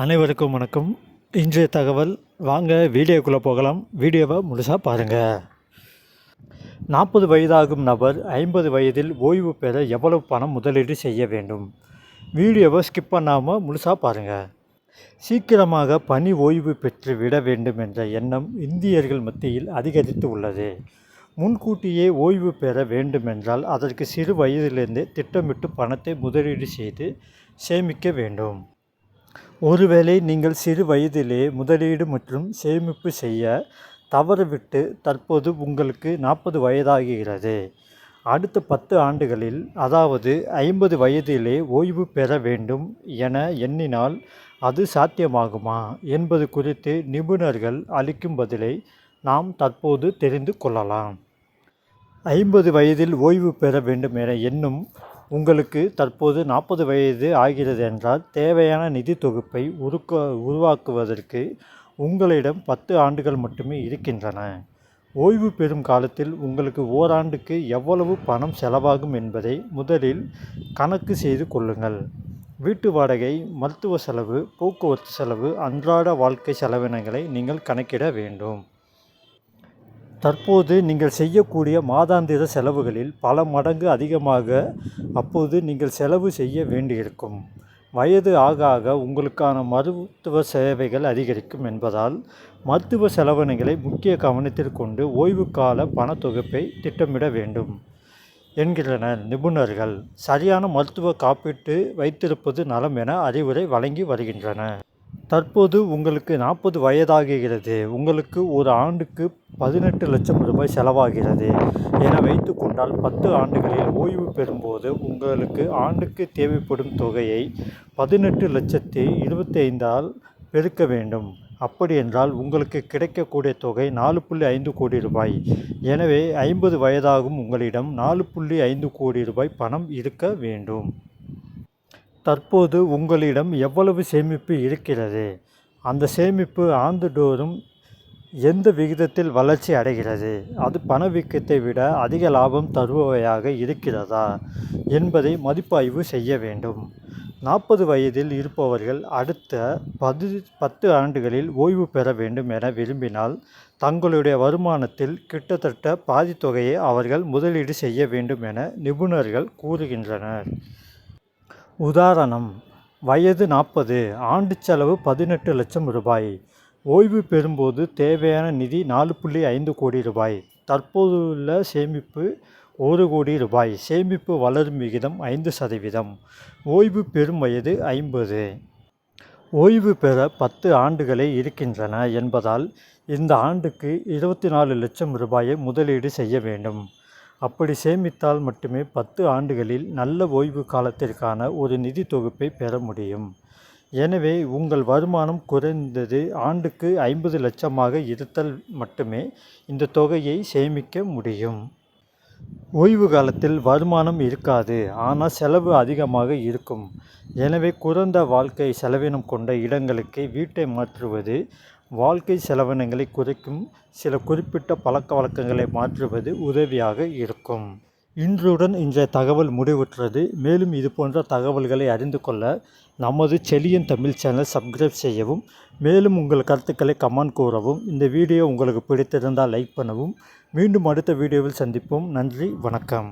அனைவருக்கும் வணக்கம். இன்றைய தகவல் வாங்க வீடியோக்குள்ளே போகலாம். வீடியோவை முழுசாக பாருங்கள் நாற்பது வயதாகும் நபர் ஐம்பது வயதில் ஓய்வு பெற எவ்வளவு பணம் முதலீடு செய்ய வேண்டும்? வீடியோவை ஸ்கிப் பண்ணாமல் முழுசாக பாருங்கள் சீக்கிரமாக பணி ஓய்வு பெற்று விட வேண்டும் என்ற எண்ணம் இந்தியர்கள் மத்தியில் அதிகரித்து உள்ளது. முன்கூட்டியே ஓய்வு பெற வேண்டுமென்றால் அதற்கு சிறு வயதிலிருந்தே திட்டமிட்டு பணத்தை முதலீடு செய்து சேமிக்க வேண்டும். ஒருவேளை நீங்கள் சிறு வயதிலே முதலீடு மற்றும் சேமிப்பு செய்ய தவறவிட்டு தற்போது உங்களுக்கு நாற்பது வயதாகிறது. அடுத்த பத்து ஆண்டுகளில் அதாவது ஐம்பது வயதிலே ஓய்வு பெற வேண்டும் என எண்ணினால் அது சாத்தியமாகுமா என்பது குறித்து நிபுணர்கள் அளிக்கும் பதிலை நாம் தற்போது தெரிந்து கொள்ளலாம். ஐம்பது வயதில் ஓய்வு பெற வேண்டும் என எண்ணும் உங்களுக்கு தற்போது நாற்பது வயது ஆகிறது என்றால் தேவையான நிதி தொகுப்பை உருக்க உருவாக்குவதற்கு உங்களிடம் பத்து ஆண்டுகள் மட்டுமே இருக்கின்றன. ஓய்வு பெறும் காலத்தில் உங்களுக்கு ஓராண்டுக்கு எவ்வளவு பணம் செலவாகும் என்பதை முதலில் கணக்கு செய்து கொள்ளுங்கள். வீட்டு வாடகை மருத்துவ செலவு போக்குவரத்து செலவு அன்றாட வாழ்க்கை செலவினங்களை நீங்கள் கணக்கிட வேண்டும். தற்போது நீங்கள் செய்யக்கூடிய மாதாந்திர செலவுகளில் பல மடங்கு அதிகமாக அப்போது நீங்கள் செலவு செய்ய வேண்டியிருக்கும். வயது ஆக ஆக உங்களுக்கான மருத்துவ சேவைகள் அதிகரிக்கும் என்பதால் மருத்துவ செலவினங்களை முக்கிய கவனத்தில் கொண்டு ஓய்வுக்கால பணத்தொகுப்பை திட்டமிட வேண்டும் என்கின்றனர் நிபுணர்கள். சரியான மருத்துவ காப்பீட்டு வைத்திருப்பது நலம் என அறிவுரை வழங்கி வருகின்றன. தற்போது உங்களுக்கு நாற்பது வயதாகிறது. உங்களுக்கு ஒரு ஆண்டுக்கு பதினெட்டு லட்சம் ரூபாய் செலவாகிறது. என வைத்துக்கொண்டால் பத்து ஆண்டுகளில் ஓய்வு பெறும்போது உங்களுக்கு ஆண்டுக்கு தேவைப்படும் தொகையை பதினெட்டு லட்சத்தி இருபத்தைந்தால் பெருக்க வேண்டும். அப்படி என்றால் உங்களுக்கு கிடைக்கக்கூடிய தொகை நாலு புள்ளி ஐந்து கோடி ரூபாய். எனவே ஐம்பது வயதாகும் உங்களிடம் நாலு புள்ளி ஐந்து கோடி ரூபாய் பணம் இருக்க வேண்டும். தற்போது உங்களிடம் எவ்வளவு சேமிப்பு இருக்கிறது? அந்த சேமிப்பு ஆண்டுதோறும் எந்த விகிதத்தில் வளர்ச்சி அடைகிறது? அது பணவீக்கத்தை விட அதிக லாபம் தருபவையாக இருக்கிறதா என்பதை மதிப்பாய்வு செய்ய வேண்டும். நாற்பது வயதில் இருப்பவர்கள் அடுத்த பது பத்து ஆண்டுகளில் ஓய்வு பெற வேண்டும் என விரும்பினால் தங்களுடைய வருமானத்தில் கிட்டத்தட்ட பாதி தொகையை அவர்கள் முதலீடு செய்ய வேண்டும் என நிபுணர்கள் கூறுகின்றனர். உதாரணம் வயது நாற்பது ஆண்டு செலவு பதினெட்டு லட்சம் ரூபாய். ஓய்வு பெறும்போது தேவையான நிதி நாலு புள்ளி ஐந்து கோடி ரூபாய். தற்போதுள்ள சேமிப்பு ஒரு கோடி ரூபாய். சேமிப்பு வளரும் விகிதம் ஐந்து சதவீதம். ஓய்வு பெறும் வயது ஐம்பது. ஓய்வு பெற பத்து ஆண்டுகளே இருக்கின்றன என்பதால் இந்த ஆண்டுக்கு இருபத்தி நாலு லட்சம் ரூபாயை முதலீடு செய்ய வேண்டும். அப்படி சேமித்தால் மட்டுமே பத்து ஆண்டுகளில் நல்ல ஓய்வு காலத்திற்கான ஒரு நிதி தொகுப்பை பெற முடியும். எனவே உங்கள் வருமானம் குறைந்தது ஆண்டுக்கு ஐம்பது லட்சமாக இருத்தல் மட்டுமே இந்த தொகையை சேமிக்க முடியும். ஓய்வு காலத்தில் வருமானம் இருக்காது ஆனால் செலவு அதிகமாக இருக்கும். எனவே குறைந்த வாழ்க்கை செலவினம் கொண்ட இடங்களுக்கு வீட்டை மாற்றுவது வாழ்க்கை செலவினங்களை குறைக்கும் சில குறிப்பிட்ட பழக்க வழக்கங்களை மாற்றுவது உதவியாக இருக்கும். இன்றுடன் இன்றைய தகவல் முடிவுற்றது. மேலும் இது போன்ற தகவல்களை அறிந்து கொள்ள நமது செலியன் தமிழ் சேனல் சப்ஸ்கிரைப் செய்யவும் மேலும் உங்கள் கருத்துக்களை கமெண்ட் கூறவும் இந்த வீடியோ உங்களுக்கு பிடித்திருந்தால் லைக் பண்ணவும். மீண்டும் அடுத்த வீடியோவில் சந்திப்போம். நன்றி வணக்கம்.